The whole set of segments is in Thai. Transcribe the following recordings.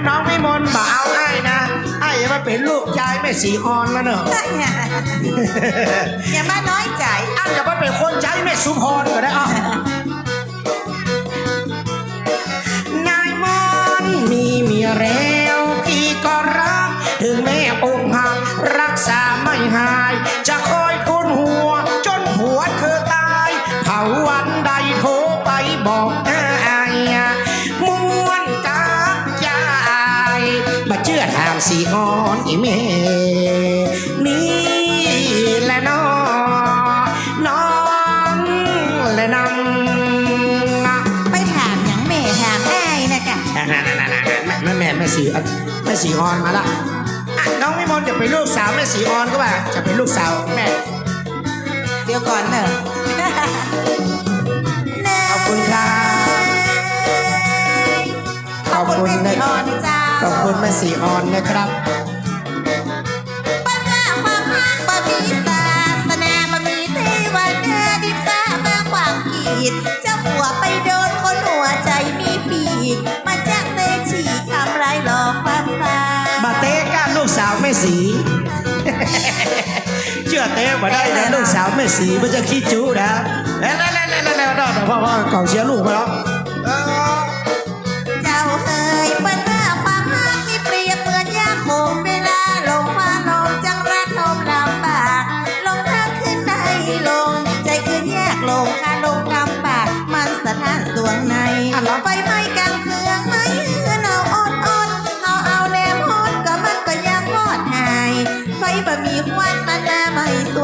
าน้องวิมลบ่เอาไอ้นะไอ้มาเป็นลูกชายแม่สีออนแล้วเนอะอย่ามาน้อยใจอันจะมาเป็นคนใช้แม่สุพรก็ได้อะนายมอนมีเมียแล้วพี่ก็รัก ถึงแม่อกหักรักษาไม่หาย เชื่อทางสีงอนอีเมนี่แหละน้องน้องและนำไปถามหยังแม่ถามไอ้ายนะกะแม่แม่แม่แม่สีแม่สีออนมาละอะน้องวิมลจะเป็นลูกสาวแม่สีออนก็ว่าจะเป็นลูกสาวแม่เดี๋ยวก่อนเนอะขอบคุณครับขอบคุณแม่นะสีอ่อนเจ้า ขอบคุณแม่สีออนนะครับจ้าหัวไปโดนคนหัวใจมีปีกมาแจากเตฉีทำไรหลอกความตาบาเต้ก้าลูกสาวแม่สีเชื่อเต้มาได้นะลูกสาวแม่สีมันจะขี้จู้นะแล้วแล้วแล้วแล้วแล้วแล้วพ่อพ่อกองเชียร์ลูกมาแล้ว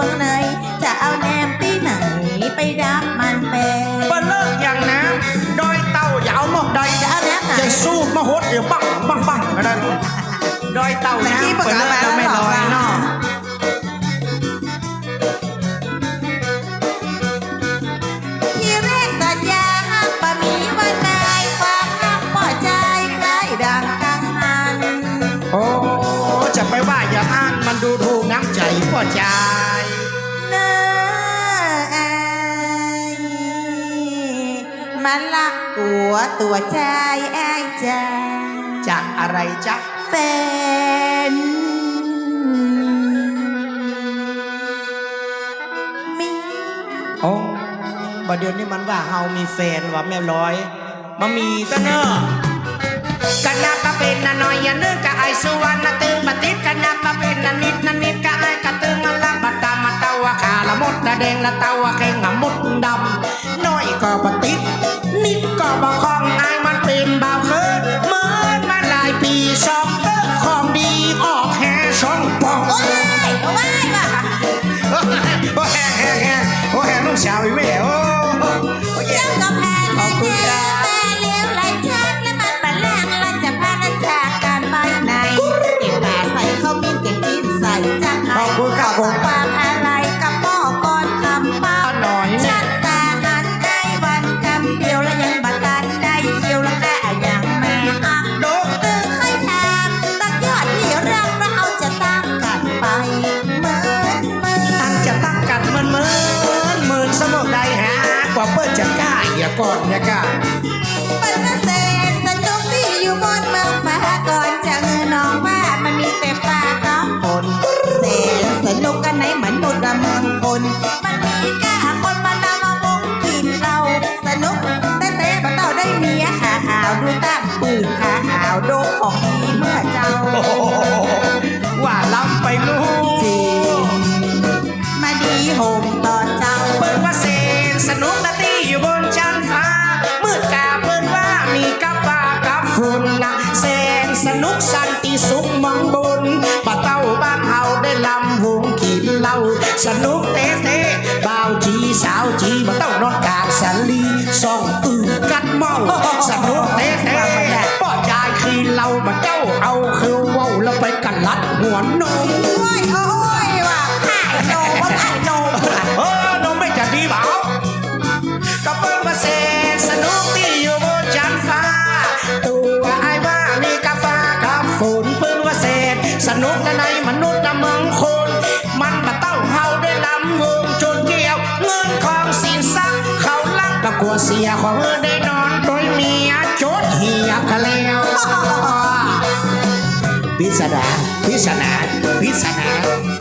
ไม่สวงในจะเอาแนมที่ไหนไปดับมันเป็นเปิ้ลเลิกอย่างนะดอยเต่าอย่าเอาหมอกใดจะเอาแนมไหน จะสู้มาหดเดี๋ยวบังบังบังก็ได้ดอยเต่านะเมื่อกี้เปิดเลิกเปิดจะมาแล้วไม่ลอยเหรอเนาะที่แรกสัญญาหักปะมีวันนายความหักป่อใจใกล้ดังกังหัน โอ้จะไปว่าอย่าอ่านมันดูถูกน้ำใจพ่อใจเมันลักกัวตัวใจไอ้ายใจจากอะไรจ๊ะแฟนมีโอ้ประเดี๋ยวนี้มันว่าเฮามีแฟนว่าแม่ร้อยมามีตะเนอะกันนับมาเป็นนาน้อยอย่านึกกะไอสุวรรณตึงมาติดกันนับมาเป็นนานิดนานิดกะไอกะตึงมาลักบัดดำมาเตาว่าขาละมดละแดงละเตาว่าแข่งละมดดำน้อยก็บ่ติด นิดก็บ่คล้อง ล้า สนุกเต้เต้บ่าวจีสาวจีมาเต้านอนกลางสลีส่องตื่นกัดเมาสนุกเต้เต้ป้อยายคือเรามาเจ้าเอาคือเว้าแล้วไปกันลัดหัวนมโอ้ยโอ้ยว่าไข่โนว่าไข่โนเออนมไม่จะดีเปล่าก็เปิ้ลมาเซำวงจนเกี่ยว เงินของสินทรัพย์เขาลักก็กลัวเสียของเออได้นอนโดยเมียโจดเหียกะแล้วพิศดารพิศนาพิศนา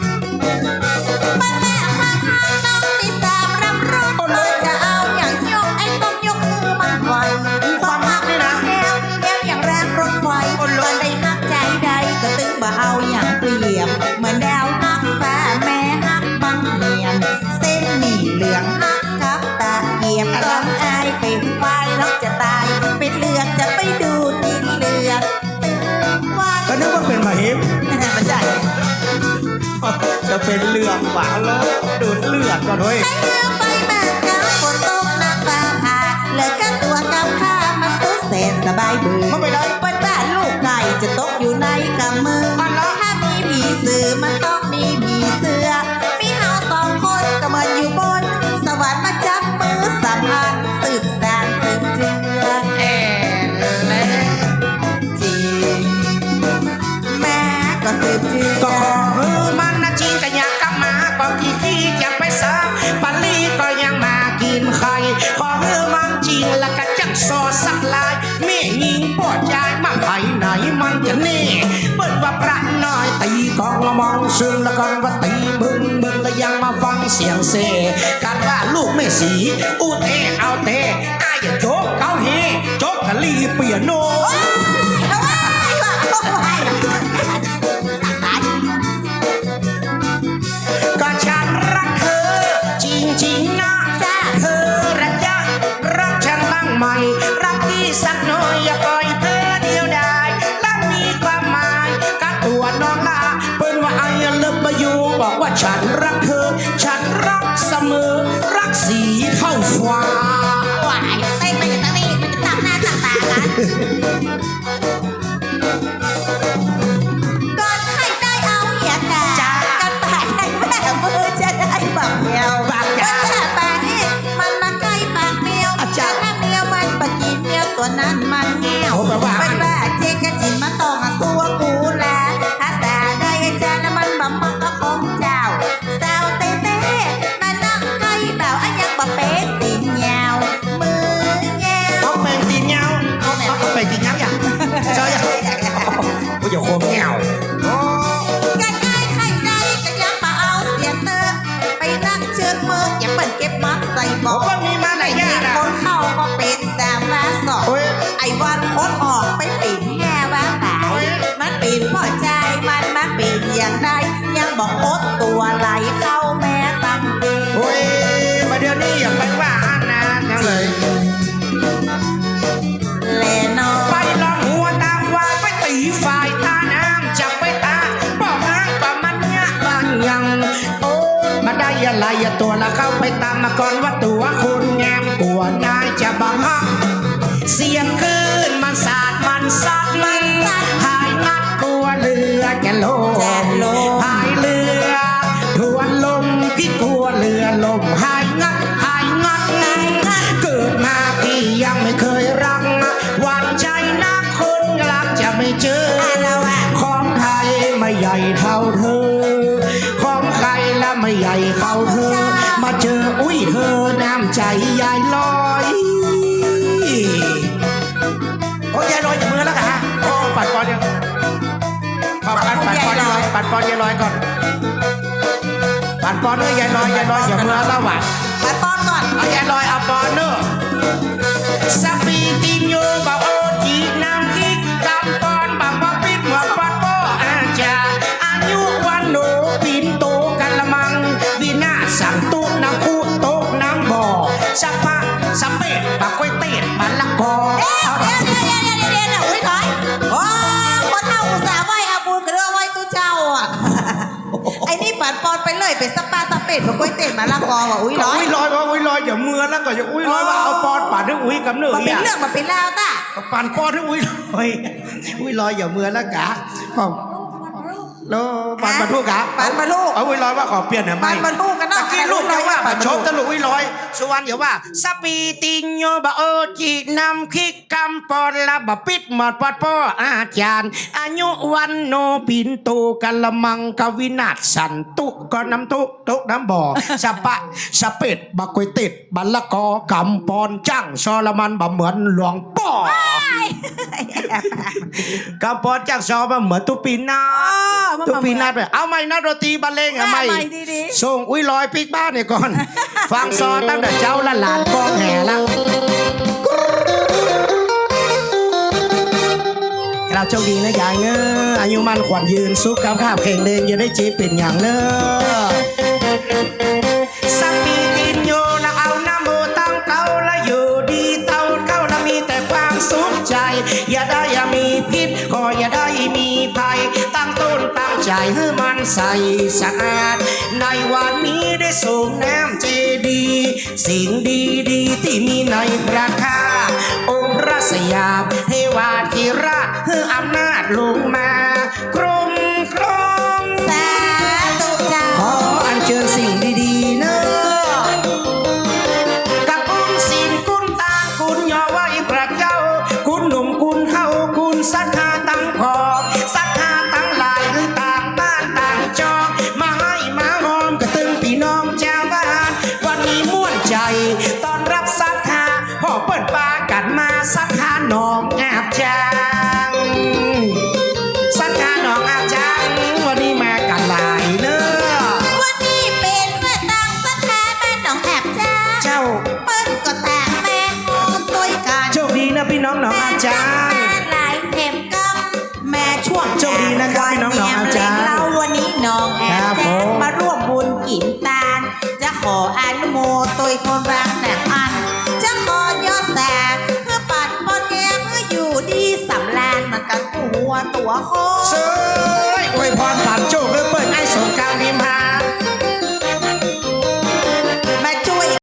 จะเป็นเลือดหวานแล้วดูดเลือดก่อนเว้ย ให้เรือไปแม่กาฝนตกนักฟ้าผ่าเหลือกันตัวกับข้ามาสุดเสนสบายบือมันไม่ได้เปิดบ้านลูกไก่จะตกอยู่ในกำมืออันละถ้ามีผีสื่อมันต้อง ซึ่งแล้วก็ว่าตีบึงบึงแล้วยังมาฟังเสียงเซกันว่าลูกไม่สีอูเตเอาเตอายโจกเขาเฮโจกกะลีเปียโนก็ฉันรักเธอ จริงๆนะเธอระยะรักฉันบ้างไหม ฉันรักเธอ ฉันรักเสมอ รักสีเท่าฟ้าหวายเต้นไปอยู่ตรงนี้มันจะตับหน้าตับตากัน ย่างใดยังบอกโคตรตัวไหลเข้าแม่ตั้งเดโอ้ยมาเดี๋ยวนี้อย่าไปว่าอันนะยังเลยแลนอไปลองหัวตามวายไปตีฝ่ายตาน้ำจับไปตาบอกอ้างว่ามันเนี่ยบางยังโอ้มาได้อะไรอะตัวละเข้าไปตามมาก่อนว่าตัวคุณงามกลัวนายจะบังคับเสียงคลื่นมันสาดมันซัดมันหายงัดกลัวเรือแกโลพายเรือทวนลมพี่กลัวเรือลมหายงัดหายงัดเกิดมาพี่ยังไม่เคยรักหวานใจนักคนรักจะไม่เจอของไทยไม่ใหญ่เท่าเธอ ของใครและไม่ใหญ่เท่าเธอ มาเจออุ้ยเธอน้ำใจยายลอ ปอนยายลอยปัดปอนยายลอยก่อน ปัดปอนเนอะยายลอยยายลอยอย่ามือแล้วว่ะปัดปอนก่อนเอายายลอยเอาปอนเนอ อนไปเลยเป็นสปาสเปดของก๋วยเตี๋ยวมาละกอว่ะอุ้ยก็ร้อยอุ้ยลอยว่าอุ้ยลอยอย่ามือแล้วก็อย่าอุ้ยลอยว่าเอาปอนปัดให้อุ้ยกับเนื้อมันเป็นเนี่ยเรื่องมันเป็นแล้วต้าปั่นปอนให้อุ้ยลอยอุ้ยลอยอย่ามือแล้วกะ ขอบแล้วปั่นบรรทุกกะปันมาลูกเอาอุ้ยลอยว่าขอเปลี่ยนหน่อยไหมปั่นบรรทุกกันเนอะตะกี้ลูกปั่จะนบรรทุกว่าปั่ปั่นนบรรทุกชมตะลุกอุ้ยลอย สุวรรณอย่าว่าสปีติงโยบะโอจีนำคิกกำปอนละบะปิดหมดปัดป้ออาจารย์อายุวันโนปินโตกันละมังกวินาศสันตุก็น้ำตุตุน้ำบ่อสะปะสะเป็ดบะกวยติดบัลละกอกำปอนจังซอละมันบะเหมือนหลวงป้อกำปอนจากซอมาเหมือนตุปีนา ดตุปีนาดไปเอาไม่นัดดนตรีบรรเลงอะไม่เอาใหม่ดีส่งอุ้ยลอยปิกบ้านเนี่ยก่อน ฟังซอตั้งแต่เจ้าละหลานกองแห่ละเราโชคดีนะยายเนอะอายุมันขวัญยืนสุขกับข้าวเข่งเดินอย่าได้จีบเป็นอย่างเนอะ ใจให้มันใสสะอาด ในวันนี้ได้ส่งน้ำเจดี สิ่งดีดีที่มีในพระคาองค์พระสยามเทวาธิราชให้อำนาจลงมา ตอนรับศรัทธาพ่อเปิดปากันมาศรัทธาน้องแอบจางศรัทธาน้องอาจารย์วันนี้มากันหลายเนอะวันนี้เป็นเมื่อต่างสถาบันหนองแอบจ้าเจ้าเปิ้นก็แต่งแม่งอนตัวกันโชคดีนะพี่น้องน้องอาจารย์แม่หลายเข็มกำแม่ช่วงโชคดีนะครับพี่น้องๆอาจารย์เราวันนี้น้องแอครับบผแจ้มมาร่วมบุญกินตาลจะ ขออนุโมตุยคนรักแต่อัน จะขอยอดแสเพื่อปัดปอนแกเพื่ออยู่ดีสำลานมันกันหัวตัวโคเซยอวยพรผ่านโจกเพื่อเปิดไอ้สงการนิมาน